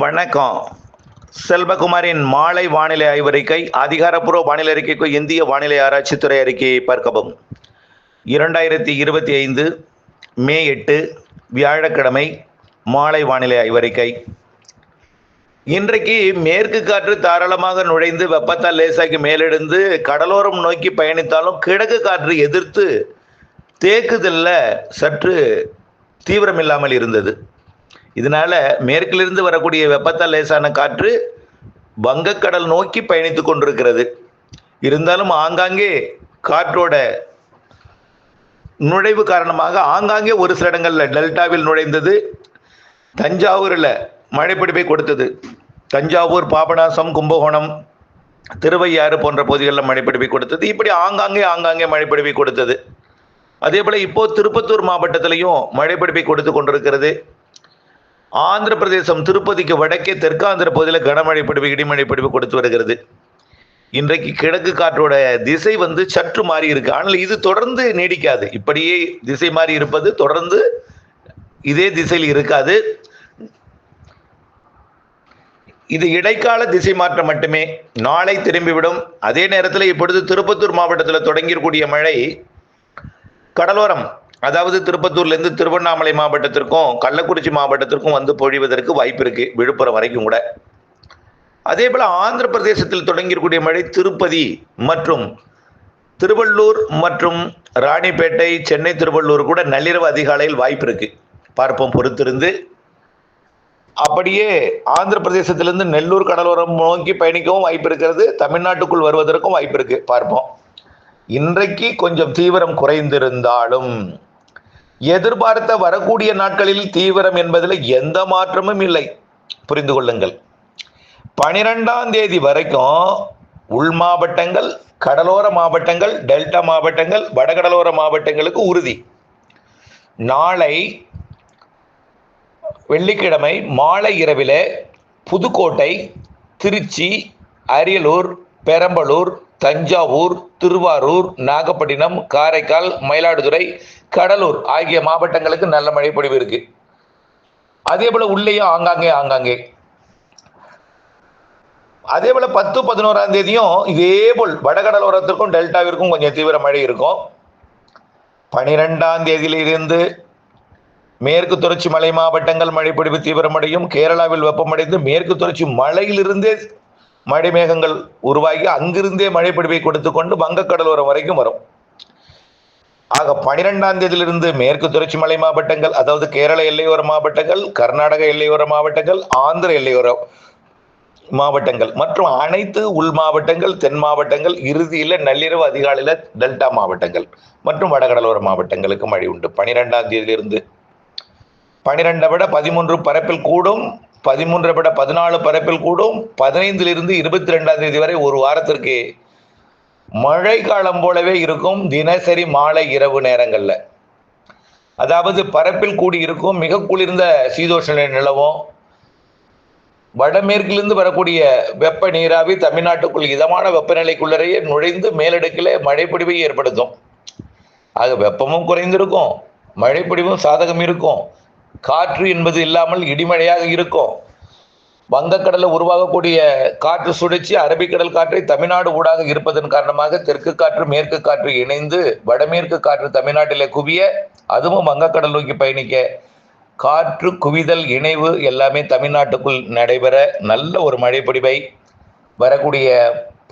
வணக்கம். செல்வகுமாரின் மாலை வானிலை ஆய்வறிக்கை அதிகாரப்பூர்வ வானிலை அறிக்கைக்கு இந்திய வானிலை ஆராய்ச்சித்துறை அறிக்கையை பார்க்கவும். இரண்டாயிரத்தி இருபத்தி ஐந்து மே எட்டு வியாழக்கிழமை மாலை வானிலை ஆய்வறிக்கை இன்றைக்கு மேற்கு காற்று தாராளமாக நுழைந்து வெப்பத்தால் லேசாக்கி மேலெழுந்து கடலோரம் நோக்கி பயணித்தாலும் கிழக்கு காற்று எதிர்த்து தேக்குதலில் சற்று தீவிரமில்லாமல் இருந்தது. இதனால மேற்கிலிருந்து வரக்கூடிய வெப்பத்தால் லேசான காற்று வங்கக்கடல் நோக்கி பயணித்து கொண்டிருக்கிறது. இருந்தாலும் ஆங்காங்கே காற்றோட நுழைவு காரணமாக ஆங்காங்கே ஒரு சில இடங்களில் டெல்டாவில் நுழைந்தது. தஞ்சாவூரில் மழைப்பிடிப்பை கொடுத்தது. தஞ்சாவூர் பாபநாசம் கும்பகோணம் திருவையாறு போன்ற பகுதிகளில் மழைப்பிடிப்பை கொடுத்தது. இப்படி ஆங்காங்கே ஆங்காங்கே மழைப்பிடிப்பை கொடுத்தது. அதே போல் இப்போ திருப்பத்தூர் மாவட்டத்திலையும் மழைப்பிடிப்பை கொடுத்து கொண்டிருக்கிறது. ஆந்திர பிரதேசம் திருப்பதிக்கு வடக்கே தெற்காந்திர பகுதியில் கனமழை பிடிப்பு இடிமழை பிடிப்பு கொடுத்து வருகிறது. இன்றைக்கு கிழக்கு காற்றோட திசை வந்து சற்று மாறி இருக்கு. ஆனால் இது தொடர்ந்து நீடிக்காது. இப்படியே திசை மாறி இருப்பது தொடர்ந்து இதே திசையில் இருக்காது. இது இடைக்கால திசை மாற்றம் மட்டுமே. நாளை திரும்பிவிடும். அதே நேரத்தில் இப்பொழுது திருப்பத்தூர் மாவட்டத்தில் தொடங்கியிருக்கூடிய மழை கடலோரம். அதாவது திருப்பத்தூர்லேருந்து திருவண்ணாமலை மாவட்டத்திற்கும் கள்ளக்குறிச்சி மாவட்டத்திற்கும் வந்து பொழிவதற்கு வாய்ப்பு இருக்கு விழுப்புரம் வரைக்கும் கூட. அதே போல ஆந்திர பிரதேசத்தில் தொடங்கியிருக்கூடிய மழை திருப்பதி மற்றும் திருவள்ளூர் மற்றும் ராணிப்பேட்டை சென்னை திருவள்ளூர் கூட நள்ளிரவு அதிகாலையில் வாய்ப்பு இருக்கு. பார்ப்போம் பொறுத்திருந்து. அப்படியே ஆந்திர பிரதேசத்திலிருந்து நெல்லூர் கடலோரம் நோக்கி பயணிக்கவும் வாய்ப்பு இருக்கிறது. தமிழ்நாட்டுக்குள் வருவதற்கும் வாய்ப்பு இருக்கு. பார்ப்போம். இன்றைக்கு கொஞ்சம் தீவிரம் குறைந்திருந்தாலும் எதிர்பார்த்த வரக்கூடிய நாட்களில் தீவிரம் என்பதில் எந்த மாற்றமும் இல்லை. புரிந்து கொள்ளுங்கள். பனிரெண்டாம் தேதி வரைக்கும் உள் மாவட்டங்கள் கடலோர மாவட்டங்கள் டெல்டா மாவட்டங்கள் வடகடலோர மாவட்டங்களுக்கு உறுதி. நாளை வெள்ளிக்கிழமை மாலை இரவில் புதுக்கோட்டை திருச்சி அரியலூர் பெரம்பலூர் தஞ்சாவூர் திருவாரூர் நாகப்பட்டினம் காரைக்கால் மயிலாடுதுறை கடலூர் ஆகிய மாவட்டங்களுக்கு நல்ல மழை பொழிவு இருக்கு. அதே போல உள்ளேயும் ஆங்காங்கே ஆங்காங்கே. அதே போல பத்து பதினோராம் தேதியும் இதே போல் வடகடலோரத்திற்கும் டெல்டாவிற்கும் கொஞ்சம் தீவிர மழை இருக்கும். பனிரெண்டாம் தேதியிலிருந்து மேற்கு தொடர்ச்சி மலை மாவட்டங்கள் மழைப்பிடிப்பு தீவிரமடையும். கேரளாவில் வெப்பமடைந்து மேற்கு தொடர்ச்சி மலையிலிருந்தே மழை மேகங்கள் உருவாகி அங்கிருந்தே மழைப்பிடிப்பை கொடுத்து கொண்டு வங்கக்கடலோரம் வரைக்கும் வரும். ஆக பனிரெண்டாம் தேதியிலிருந்து மேற்கு தொடர்ச்சி மலை மாவட்டங்கள் அதாவது கேரள எல்லையோர மாவட்டங்கள் கர்நாடக எல்லையோர மாவட்டங்கள் ஆந்திர எல்லையோர மாவட்டங்கள் மற்றும் அனைத்து உள் மாவட்டங்கள் தென் மாவட்டங்கள் இறுதியில் நள்ளிரவு அதிகாலையில் டெல்டா மாவட்டங்கள் மற்றும் வடகடலோர மாவட்டங்களுக்கு மழை உண்டு. பனிரெண்டாம் தேதியிலிருந்து பனிரெண்டை விட பதிமூன்று பரப்பில் கூடும். பதிமூன்று பட பதினாலு பரப்பில் கூடும். பதினைந்திலிருந்து இருபத்தி ரெண்டாம் தேதி வரை ஒரு வாரத்திற்கு மழை காலம் போலவே இருக்கும். தினசரி மாலை இரவு நேரங்களில். அதாவது பரப்பில் கூடி இருக்கும். மிக குளிர்ந்த சீதோஷ நிலவும். வடமேற்கிலிருந்து வரக்கூடிய வெப்ப நீராவி தமிழ்நாட்டுக்குள் இதமான வெப்பநிலைக்குள்ளரையே நுழைந்து மேலடுக்கில் மழைப்பொடிவை ஏற்படுத்தும். ஆக வெப்பமும் குறைந்திருக்கும். மழைப்பொடிவும் சாதகம் இருக்கும் காற்று என்பது இல்லாமல் இடிமழையாக இருக்கும். வங்கக்கடலில் உருவாகக்கூடிய காற்று சுழற்சி அரபிக்கடல் காற்றை தமிழ்நாடு ஊடாக இருப்பதன் காரணமாக தெற்கு காற்று மேற்கு காற்று இணைந்து வடமேற்கு காற்று தமிழ்நாட்டிலே குவிய அதுவும் வங்கக்கடல் நோக்கி பயணிக்க. காற்று குவிதல் இணைவு எல்லாமே தமிழ்நாட்டுக்குள் நடைபெற நல்ல ஒரு மழைப்பொடிவை வரக்கூடிய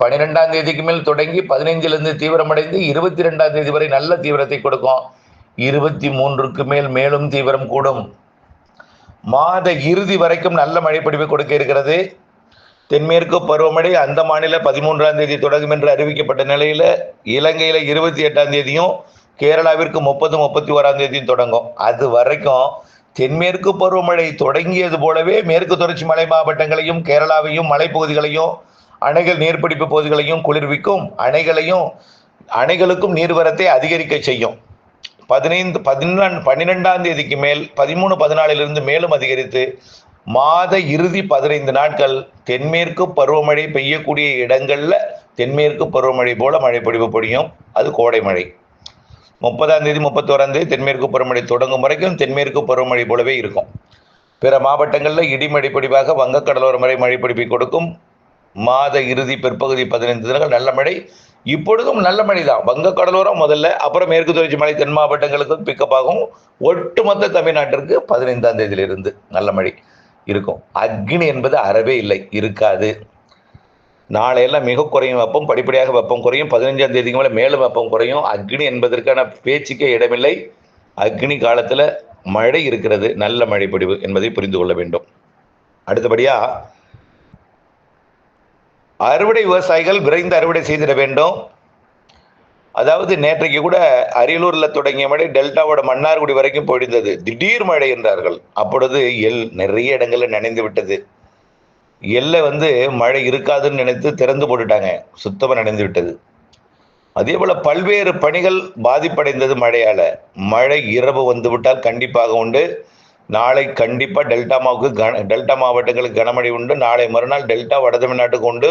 பன்னிரெண்டாம் தேதிக்கு மேல் தொடங்கி பதினைஞ்சிலிருந்து தீவிரமடைந்து இருபத்தி ரெண்டாம் தேதி வரை நல்ல தீவிரத்தை கொடுக்கும். இருபத்தி மூன்றுக்கு மேல் மேலும் தீவிரம் கூடும். மாத இறுதி வரைக்கும் நல்ல மழைப்பிடிவை கொடுக்க இருக்கிறது. தென்மேற்கு பருவமழை அந்த மாநில பதிமூன்றாம் தேதி தொடங்கும் என்று அறிவிக்கப்பட்ட நிலையில் இலங்கையில் இருபத்தி எட்டாம் தேதியும் கேரளாவிற்கு முப்பது முப்பத்தி ஓராம் தேதியும் தொடங்கும். அது வரைக்கும் தென்மேற்கு பருவமழை தொடங்கியது போலவே மேற்கு தொடர்ச்சி மலை மாவட்டங்களையும் கேரளாவையும் மலைப்பகுதிகளையும் அணைகள் நீர்பிடிப்பு பகுதிகளையும் குளிர்விக்கும் அணைகளையும் அணைகளுக்கும் நீர்வரத்தை அதிகரிக்க செய்யும். பதினைந்து பதினெண்டு பன்னிரெண்டாம் தேதிக்கு மேல் பதிமூணு பதினாலிலிருந்து மேலும் அதிகரித்து மாத இறுதி பதினைந்து நாட்கள் தென்மேற்கு பருவமழை பெய்யக்கூடிய இடங்களில் தென்மேற்கு பருவமழை போல மழை பொழிவு பொடியும் அது கோடை மழை. முப்பதாம் தேதி முப்பத்தோராம் தேதி தென்மேற்கு பருவமழை தொடங்கும் வரைக்கும் தென்மேற்கு பருவமழை போலவே இருக்கும். பிற மாவட்டங்களில் இடிமழை பொடிவாக வங்கக்கடலோர மழை மழை பொடிப்பை கொடுக்கும். மாத இறுதி பிற்பகுதி பதினைந்து தினங்கள் நல்ல மழை. இப்பொழுதும் நல்ல மழை தான் வங்கக்கடலோரம் முதல்ல அப்புறம் மேற்கு தொடர்ச்சி மலை தென் மாவட்டங்களுக்கு பிக்கப் ஆகும். ஒட்டுமொத்த தமிழ்நாட்டிற்கு பதினைந்தாம் தேதியிலிருந்து நல்ல மழை இருக்கும். அக்னி என்பது அறவே இல்லை இருக்காது. நாளையெல்லாம் மிக குறையும் வெப்பம் படிப்படியாக வெப்பம் குறையும். பதினஞ்சாம் தேதிக்கு மேலே மேலும் வெப்பம் குறையும். அக்னி என்பதற்கான பேச்சுக்கே இடமில்லை. அக்னி காலத்தில் மழை இருக்கிறது நல்ல மழை என்பதை புரிந்து கொள்ள வேண்டும். அடுத்தபடியாக அறுவடை விவசாயிகள் விரைந்து அறுவடை செய்திட வேண்டும். அதாவது நேற்றைக்கு கூட அரியலூரில் தொடங்கிய மழை டெல்டாவோட மன்னார்குடி வரைக்கும் பொழிந்தது. திடீர் மழை என்றார்கள். அப்பொழுது எல் நிறைய இடங்களில் நனைந்து விட்டது. எல்லை வந்து மழை இருக்காதுன்னு நினைத்து திறந்து போட்டுட்டாங்க. சுத்தமாக நனைந்து விட்டது. அதே போல பல்வேறு பணிகள் பாதிப்படைந்தது மழையால. மழை இரவு வந்து விட்டால் கண்டிப்பாக உண்டு. நாளை கண்டிப்பாக டெல்டா மாவுக்கு கன டெல்டா மாவட்டங்களுக்கு கனமழை உண்டு. நாளை மறுநாள் டெல்டா வட தமிழ்நாட்டுக்கு உண்டு.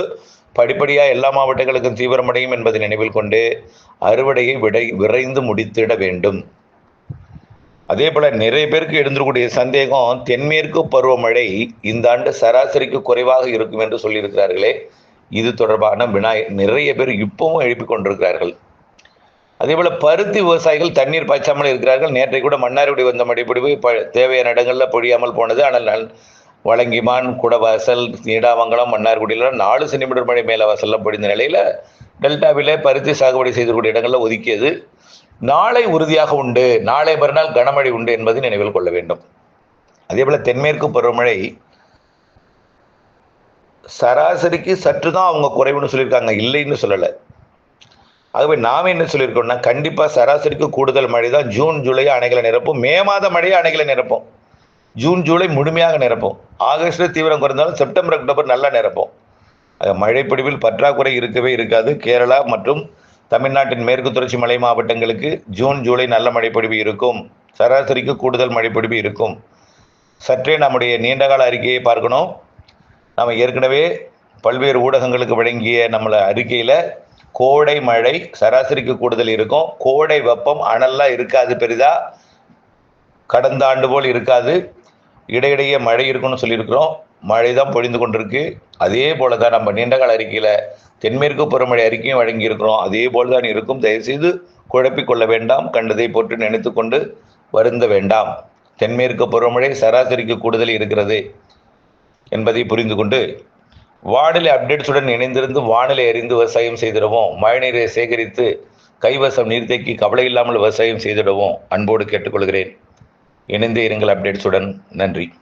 படிப்படியாக எல்லா மாவட்டங்களுக்கும் தீவிரமடையும் என்பதை நினைவில் கொண்டு அறுவடையை விடை விரைந்து முடித்திட வேண்டும். அதே போல் நிறைய பேருக்கு எழுந்திருக்கூடிய சந்தேகம் தென்மேற்கு பருவமழை இந்த ஆண்டு சராசரிக்கு குறைவாக இருக்கும் என்று சொல்லியிருக்கிறார்களே. இது தொடர்பான வினாய் நிறைய பேர் இப்பவும் எழுப்பிக் கொண்டிருக்கிறார்கள் அதே போல பருத்தி விவசாயிகள் தண்ணீர் பாய்ச்சாமல் இருக்கிறார்கள். நேற்றை கூட மன்னார்குடி வந்த மடிப்பிடிவு ப தேவையான இடங்களில் பொழியாமல் போனது. ஆனால் நல் வழங்கிமான் குடவாசல் நீடாமங்கலம் மன்னார்குடியில் நாலு சென்டிமீட்டர் மழை மேல வாசலில் பொழிந்த நிலையில் டெல்டாவிலே பருத்தி சாகுபடி செய்திருக்கூடிய இடங்களில் ஒதுக்கியது. நாளை உறுதியாக உண்டு. நாளை மறுநாள் கனமழை உண்டு என்பதை நினைவில் கொள்ள வேண்டும். அதே போல தென்மேற்கு பருவமழை சராசரிக்கு சற்று தான் அவங்க குறைவுன்னு சொல்லியிருக்காங்க. இல்லைன்னு சொல்லலை. ஆகவே நாம் என்ன சொல்லியிருக்கோம்னா கண்டிப்பாக சராசரிக்கு கூடுதல் மழை தான் ஜூன் ஜூலை அணைகளை நிரப்பும். மே மாத மழையை அணைகளை நிரப்பும். ஜூன் ஜூலை முழுமையாக நிரப்பும். ஆகஸ்டில் தீவிரம் குறைந்தாலும் செப்டம்பர் அக்டோபர் நல்லா நிரப்பும். மழைப்பிடிவில் பற்றாக்குறை இருக்கவே இருக்காது. கேரளா மற்றும் தமிழ்நாட்டின் மேற்கு தொடர்ச்சி மலை மாவட்டங்களுக்கு ஜூன் ஜூலை நல்ல மழைப்பொழிவு இருக்கும். சராசரிக்கு கூடுதல் மழைப்பொழிவு இருக்கும். சற்றே நம்முடைய நீண்டகால அறிக்கையை பார்க்கணும். நாம் ஏற்கனவே பல்வேறு ஊடகங்களுக்கு வழங்கிய நம்மளை அறிக்கையில் கோடை மழை சராசரிக்கு கூடுதல் இருக்கும். கோடை வெப்பம் அனல்லாம் இருக்காது பெரிதா. கடந்த ஆண்டு போல் இருக்காது. இடையிடையே மழை இருக்கும்னு சொல்லியிருக்கிறோம். மழை தான் பொழிந்து கொண்டிருக்கு. அதே போல தான் நம்ம நீண்டகால அறிக்கையில் தென்மேற்கு பருவமழை அறிக்கையும் வழங்கியிருக்கிறோம். அதே போல் தான் இருக்கும். தயவுசெய்து குழப்பிக்கொள்ள வேண்டாம். கண்டதை போட்டு நினைத்து கொண்டு வருந்த வேண்டாம். தென்மேற்கு பருவமழை சராசரிக்கு கூடுதல் இருக்கிறது என்பதை புரிந்து கொண்டு வானிலை அப்டேட்ஸுடன் இணைந்திருந்து வானிலை அறிந்து விவசாயம் செய்திடவும். மழைநீரை சேகரித்து கைவசம் நீர்த்தேக்கி கவலை இல்லாமல் விவசாயம் செய்திடவும் அன்போடு கேட்டுக்கொள்கிறேன். இணைந்தே இருங்கள் அப்டேட்ஸுடன் நன்றி.